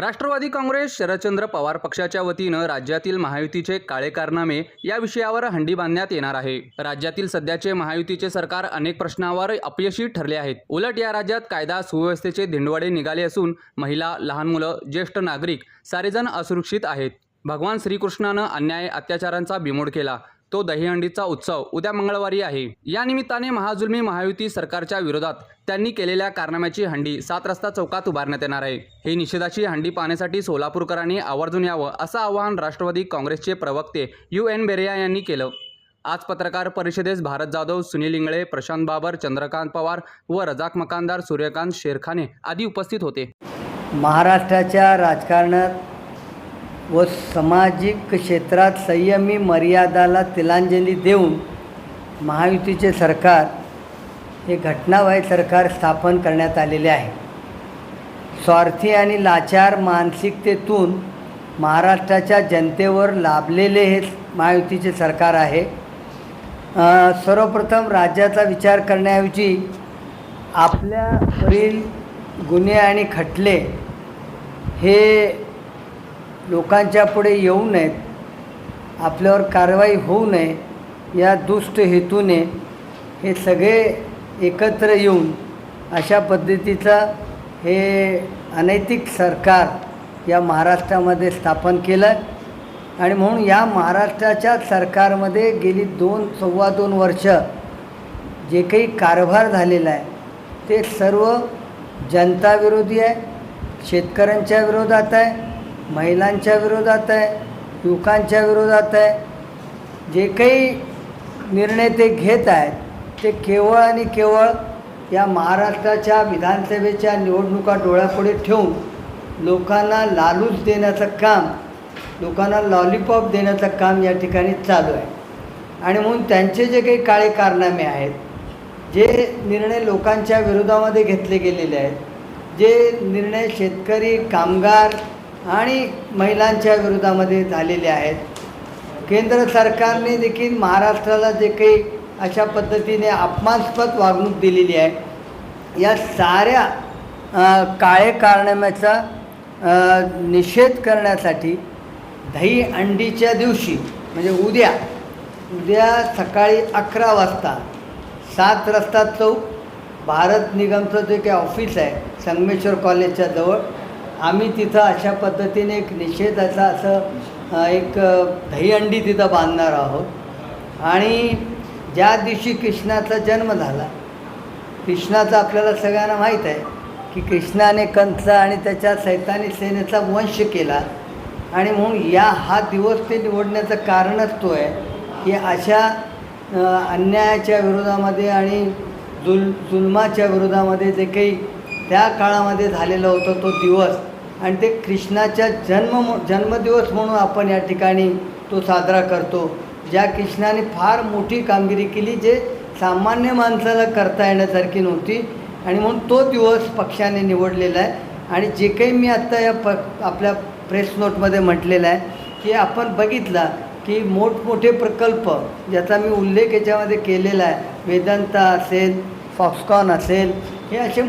राष्ट्रवादी काँग्रेस शरदचंद्र पवार पक्षाच्या वतीनं राज्यातील महायुतीचे काळे कारनामे या विषयावर हंडी बांधण्यात येणार आहे. राज्यातील सध्याचे महायुतीचे सरकार अनेक प्रश्नावर अपयशी ठरले आहेत. उलट या राज्यात कायदा सुव्यवस्थेचे धिंडवाडे निघाले असून महिला लहान मुलं ज्येष्ठ नागरिक सारेजण असुरक्षित आहेत. भगवान श्रीकृष्णानं अन्याय अत्याचारांचा बिमोड केला. तो दहीहंडीचा उत्सव उद्या मंगळवारी आहे. या निमित्ताने महाजुलमी महायुती सरकारच्या विरोधात त्यांनी केलेल्या कारनाम्याची हंडी सात रस्ता चौकात उभारण्यात येणार आहे. ही निषेधाची हंडी पाहण्यासाठी सोलापूरकरांनी आवर्जून यावं असं आवाहन राष्ट्रवादी काँग्रेसचे प्रवक्ते यू एन बेरिया यांनी केलं. आज पत्रकार परिषदेस भारत जाधव सुनील इंगळे प्रशांत बाबर चंद्रकांत पवार व रजाक मकानदार सूर्यकांत शेरखाने आदी उपस्थित होते. महाराष्ट्राच्या राजकारणात व सामाजिक क्षेत्रात संयमी मर्यादाला तिलांजली देऊन महायुतीचे सरकार हे घटनाबाह्य सरकार स्थापन करण्यात आलेले आहे. स्वार्थी आणि लाचार मानसिकतेतून महाराष्ट्राच्या जनतेवर लाभलेले हे महायुतीचे सरकार आहे. सर्वप्रथम राज्याचा विचार करण्याऐवजी आपल्यावरील गुन्हे आणि खटले हे लोकांच्या पुढे येऊ नयेत आपल्यावर कारवाई होऊ नये या दुष्ट हेतूने हे सगळे एकत्र येऊन अशा पद्धतीचं हे अनैतिक सरकार या महाराष्ट्रामध्ये स्थापन केलं. आणि म्हणून या महाराष्ट्राच्या सरकारमध्ये गेली दोन सव्वा दोन वर्ष जे काही कारभार झालेला आहे ते सर्व जनताविरोधी आहे शेतकऱ्यांच्या विरोधात आहे महिलांच्या विरोधात आहे युवकांच्या विरोधात आहे. जे काही निर्णय ते घेत आहेत ते केवळ आणि केवळ या महाराष्ट्राच्या विधानसभेच्या निवडणुका डोळ्यापुढे ठेवून लोकांना लालूच देण्याचं काम लोकांना लॉलीपॉप देण्याचं काम या ठिकाणी चालू आहे. आणि म्हणून त्यांचे जे काही काळे कारनामे आहेत जे निर्णय लोकांच्या विरोधामध्ये घेतले गेलेले आहेत जे निर्णय शेतकरी कामगार आणि महिलांच्या विरोधामध्ये झालेले आहेत. केंद्र सरकारने देखील महाराष्ट्राला जे काही अशा पद्धतीने अपमानास्पद वागणूक दिलेली आहे या साऱ्या काळे कारनाम्याचा निषेध करण्यासाठी दही अंडीच्या दिवशी म्हणजे उद्या उद्या सकाळी अकरा वाजता सात रस्ता चौक भारत निगमचं जे काही ऑफिस आहे संगमेश्वर कॉलेजच्या जवळ आम्ही तिथं अशा पद्धतीने एक निषेधाचा असं एक अ, दहीहंडी तिथं बांधणार आहोत. आणि ज्या दिवशी कृष्णाचा जन्म झाला कृष्णाचा आपल्याला सगळ्यांना माहीत आहे की कृष्णाने कंस आणि त्याच्या सैतानी सेनेचा वंश केला. आणि म्हणून या हा दिवस ते निवडण्याचं कारणच तो आहे की अशा अन्यायाच्या विरोधामध्ये आणि जुल जुलमाच्या विरोधामध्ये जे काही त्या काळामध्ये झालेला होता तो दिवस. आणि ते कृष्णाच्या जन्म जन्मदिवस म्हणून आपण या ठिकाणी तो साजरा करतो. ज्या कृष्णाने फार मोठी कामगिरी केली जे सामान्य माणसाला करता येण्यासारखी नव्हती. आणि म्हणून तो दिवस पक्षाने निवडलेला आहे. आणि जे काही मी आत्ता या प आपल्या प्रेस नोटमध्ये म्हटलेलं आहे की आपण बघितला की मोठमोठे प्रकल्प ज्याचा मी उल्लेख याच्यामध्ये केलेला आहे. वेदांता असेल फॉक्सकॉन असेल हे असे